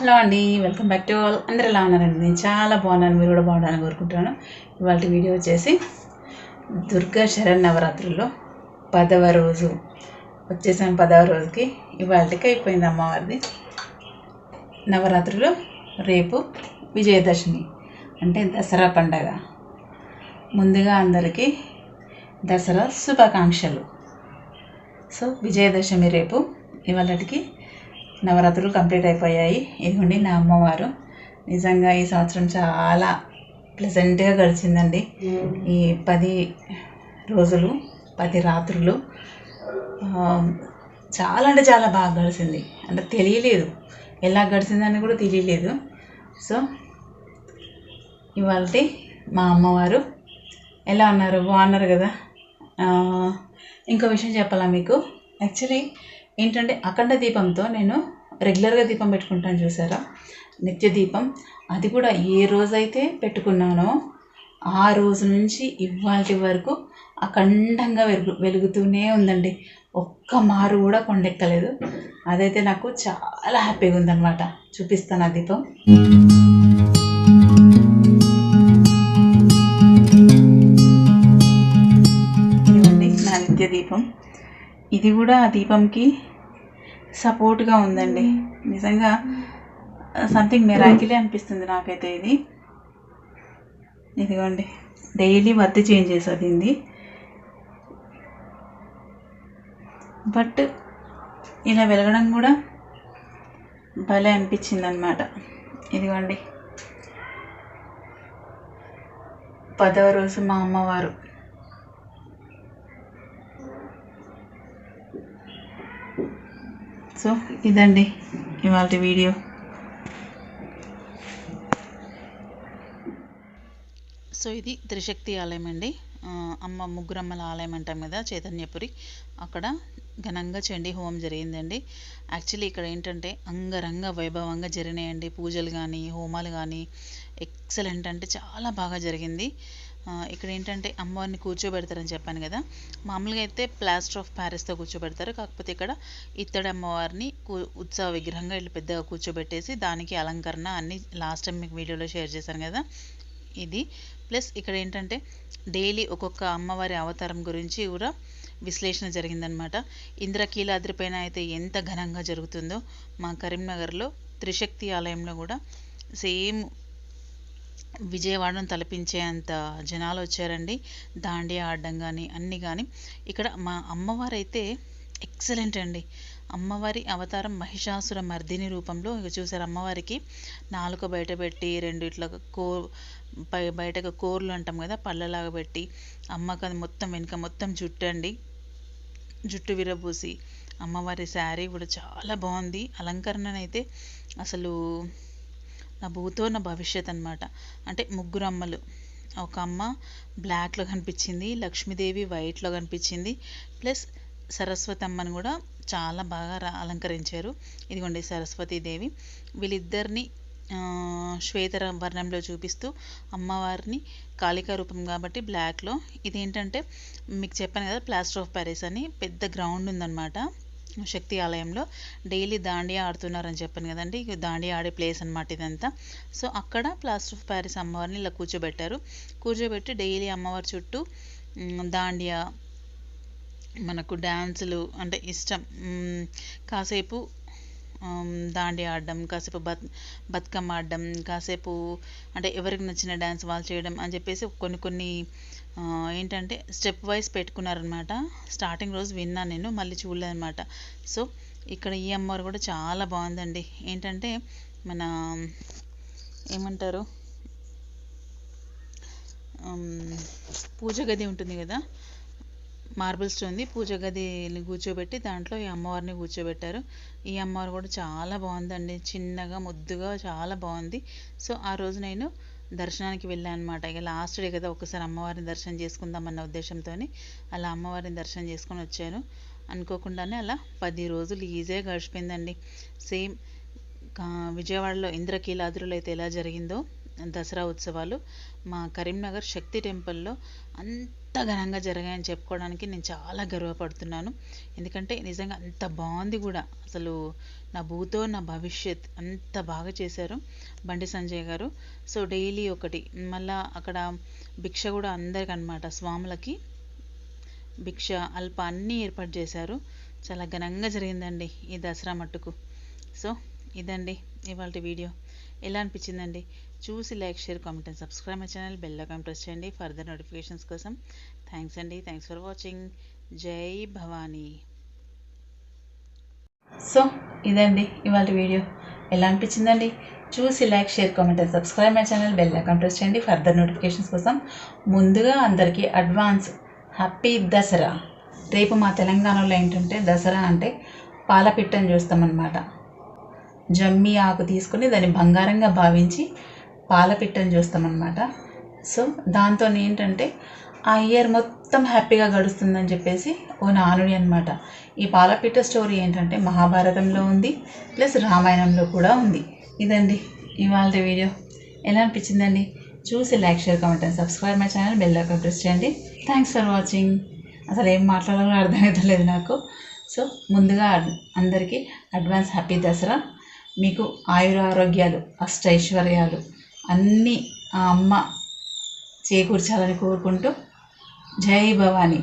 Hello అండి welcome back to all. అందరు ఎలా ఉన్నారండి? నేను చాలా బాగున్నాను మీరు కూడా బాగుండాలని కోరుకుంటున్నాను. ఇవాళ వీడియో వచ్చేసి దుర్గా శరణ్ నవరాత్రుల్లో పదవ రోజు. వచ్చేసాం పదవ రోజుకి. ఇవాళకి అయిపోయింది అమ్మవారిది నవరాత్రులు. రేపు విజయదశమి అంటే దసరా పండగ. ముందుగా అందరికీ దసరా శుభాకాంక్షలు. సో విజయదశమి రేపు ఇవాళకి నవరాత్రులు కంప్లీట్ అయిపోయాయి. ఇదిగోండి నా అమ్మవారు. నిజంగా ఈ సంవత్సరం చాలా ప్లెజెంట్గా గడిచిందండి. ఈ పది రోజులు పది రాత్రులు చాలా అంటే చాలా బాగా గడిచింది. అంటే తెలియలేదు. ఎలా గడిచిందని కూడా తెలియలేదు. సో ఇవాళ మా అమ్మవారు ఎలా ఉన్నారు? బాగున్నారు కదా? ఇంకో విషయం చెప్పాలా మీకు? యాక్చువల్లీ ఏంటంటే అఖండ దీపంతో నేను రెగ్యులర్గా దీపం పెట్టుకుంటాను చూసారా? నిత్య దీపం. అది కూడా ఏ రోజైతే పెట్టుకున్నానో ఆ రోజు నుంచి ఇవాళ వరకు అఖండంగా వెలుగు వెలుగుతూనే ఉందండి. ఒక్క మారు కూడా కొండెక్కలేదు. అదైతే నాకు చాలా హ్యాపీగా ఉందన్నమాట. చూపిస్తాను ఆ దీపం. ఇదిగోండి నా నిత్య దీపం. ఇది కూడా ఆ దీపంకి సపోర్ట్గా ఉందండి. నిజంగా సంథింగ్ మెరాకిలే అనిపిస్తుంది నాకైతే ఇది. ఇదిగోండి. డైలీ వర్త్ చేంజ్ చేసేది ఇది. బట్ ఇలా వెలగడం కూడా భలే అనిపించింది అనమాట ఇదిగోండి. పదవ రోజు మా అమ్మవారు. సో ఇదండి ఇవాళ వీడియో. సో ఇది త్రిశక్తి ఆలయం అండి. అమ్మ ముగ్గురమ్మల ఆలయం అంటాం కదా చైతన్యపురి. అక్కడ ఘనంగా చండీ హోమం జరిగిందండి. యాక్చువల్లీ ఇక్కడ ఏంటంటే అంగరంగ వైభవంగా జరిగినాయండి. పూజలు కానీ హోమాలు కానీ ఎక్సలెంట్ అంటే చాలా బాగా జరిగింది. ఇక్కడ ఏంటంటే అమ్మవారిని కూర్చోబెడతారని చెప్పాను కదా. మామూలుగా అయితే ప్లాస్టర్ ఆఫ్ ప్యారిస్తో కూర్చోబెడతారు. కాకపోతే ఇక్కడ ఇత్తడి అమ్మవారిని కూ- ఉత్సవ విగ్రహంగా ఇట్లా పెద్దగా కూర్చోబెట్టేసి దానికి అలంకరణ అన్ని లాస్ట్ టైం మీకు వీడియోలో షేర్ చేశాను కదా. ఇది. ప్లస్ ఇక్కడ ఏంటంటే డైలీ ఒక్కొక్క అమ్మవారి అవతారం గురించి కూడా విశ్లేషణ జరిగిందనమాట. ఇంద్రకీలాద్రి పైన అయితే ఎంత ఘనంగా జరుగుతుందో మా కరీంనగర్లో త్రిశక్తి ఆలయంలో కూడా సేమ్ విజయవాడను తలపించేంత జనాలు వచ్చారండి. దాండియా ఆడడం కానీ అన్నీ కానీ ఇక్కడ మా అమ్మవారు అయితే ఎక్సలెంట్ అండి. అమ్మవారి అవతారం మహిషాసుర మర్దిని రూపంలో ఇక చూసారు అమ్మవారికి నాలుక బయట పెట్టి రెండు ఇట్లా కో పై బయటకు కోర్లు అంటాం కదా పళ్ళలాగా పెట్టి అమ్మకు అది మొత్తం వెనుక మొత్తం జుట్టు అండి. జుట్టు విరబూసి అమ్మవారి శారీ కూడా చాలా బాగుంది. అలంకరణనైతే అసలు నా భూతో నా భవిష్యత్ అనమాట అంటే ముగ్గురు అమ్మలు. ఒక అమ్మ బ్లాక్లో కనిపించింది లక్ష్మీదేవి వైట్లో కనిపించింది ప్లస్ సరస్వతి అమ్మని కూడా చాలా బాగా రా- అలంకరించారు. ఇదిగోండి సరస్వతీదేవి వీళ్ళిద్దరిని శ్వేత వర్ణంలో చూపిస్తూ అమ్మవారిని కాళికా రూపం కాబట్టి బ్లాక్లో. ఇదేంటంటే మీకు చెప్పాను కదా ప్లాస్టర్ ఆఫ్ ప్యారిస్ అని పెద్ద గ్రౌండ్ ఉందన్నమాట. శక్తి ఆలయంలో డైలీ దాండియా ఆడుతున్నారని చెప్పాను కదండి. దాండియా ఆడే ప్లేస్ అనమాట ఇదంతా. సో అక్కడ ప్లాస్టర్ ఆఫ్ ప్యారిస్ అమ్మవారిని ఇలా కూర్చోబెట్టారు. కూర్చోబెట్టి డైలీ అమ్మవారి చుట్టూ దాండియా మనకు డ్యాన్సులు అంటే ఇష్టం. కాసేపు దాండి దాండియా ఆడడం కాసేపు బత్ బతుకమ్మ ఆడడం కాసేపు అంటే ఎవరికి నచ్చిన డ్యాన్స్ వాళ్ళు చేయడం అని చెప్పేసి కొన్ని కొన్ని ఏంటంటే స్టెప్ వైజ్ పెట్టుకున్నారనమాట స్టార్టింగ్ రోజు విన్నాను నేను మళ్ళీ చూడలేదన్నమాట. సో ఇక్కడ ఈ అమ్మవారు కూడా చాలా బాగుందండి. ఏంటంటే మన ఏమంటారు? పూజ గది ఉంటుంది కదా? మార్బుల్ స్టోన్ది పూజ గదిని కూర్చోబెట్టి దాంట్లో ఈ అమ్మవారిని కూర్చోబెట్టారు. ఈ అమ్మవారు కూడా చాలా బాగుందండి. చిన్నగా ముద్దుగా చాలా బాగుంది. సో ఆ రోజు నేను దర్శనానికి వెళ్ళాను అనమాట ఇక లాస్ట్ డే కదా ఒకసారి అమ్మవారిని దర్శనం చేసుకుందామన్న ఉద్దేశంతో అలా అమ్మవారిని దర్శనం చేసుకొని వచ్చాను. అనుకోకుండానే అలా పది రోజులు ఈజీగా గడిచిపోయిందండి. సేమ్ విజయవాడలో ఇంద్రకీలాద్రులు అయితే ఎలా జరిగిందో దసరా ఉత్సవాలు మా కరీంనగర్ శక్తి టెంపుల్లో అంత ఘనంగా జరిగాయని చెప్పుకోవడానికి నేను చాలా గర్వపడుతున్నాను. ఎందుకంటే నిజంగా అంత బాగుంది కూడా. అసలు నా భూతో నా భవిష్యత్ అంత బాగా చేశారు బండి సంజయ్ గారు. సో డైలీ ఒకటి మళ్ళా అక్కడ భిక్ష కూడా అందరికి అనమాట స్వాములకి. భిక్ష అల్ప అన్నీ ఏర్పాటు చేశారు. చాలా ఘనంగా జరిగిందండి ఈ దసరా మట్టుకు. సో ఇదండి ఇవాళ వీడియో. ఎలా అనిపించిందండి? చూసి like share comment and subscribe my channel. Bell icon press చేయండి ఫర్దర్ నోటిఫికేషన్స్ కోసం. థ్యాంక్స్ అండి. Thanks for watching. జై భవానీ. సో ఇదండి ఇవాళ వీడియో. ఎలా అనిపించిందండి? చూసి like share comment and subscribe my channel. Bell icon press చేయండి ఫర్దర్ నోటిఫికేషన్స్ కోసం. ముందుగా అందరికీ అడ్వాన్స్ హ్యాపీ దసరా. రేపు మా తెలంగాణలో ఏంటంటే దసరా అంటే పాలపిట్టని చూస్తామన్నమాట. జమ్మి ఆకు తీసుకొని దాన్ని బంగారంగా భావించి పాలపిట్టని చూస్తామన్నమాట. సో దాంతో ఏంటంటే ఆ ఇయర్ మొత్తం హ్యాపీగా గడుస్తుందని చెప్పేసి ఓ నానుడి అనమాట ఈ పాలపిట్ట స్టోరీ ఏంటంటే మహాభారతంలో ఉంది ప్లస్ రామాయణంలో కూడా ఉంది. ఇదండి ఇవాళ వీడియో ఎలా అనిపించిందండి? చూసి like share comment and subscribe my channel. Bell icon press చేయండి. థ్యాంక్స్ ఫర్ వాచింగ్ అసలు ఏం మాట్లాడాలో అర్థమవుతలేదు నాకు. సో ముందుగా అందరికీ అడ్వాన్స్ హ్యాపీ దసరా. మీకు ఆయుర ఆరోగ్యాలు అష్ట ఐశ్వర్యాలు అన్నీ ఆ అమ్మ చేకూర్చాలని కోరుకుంటూ జై భవానీ.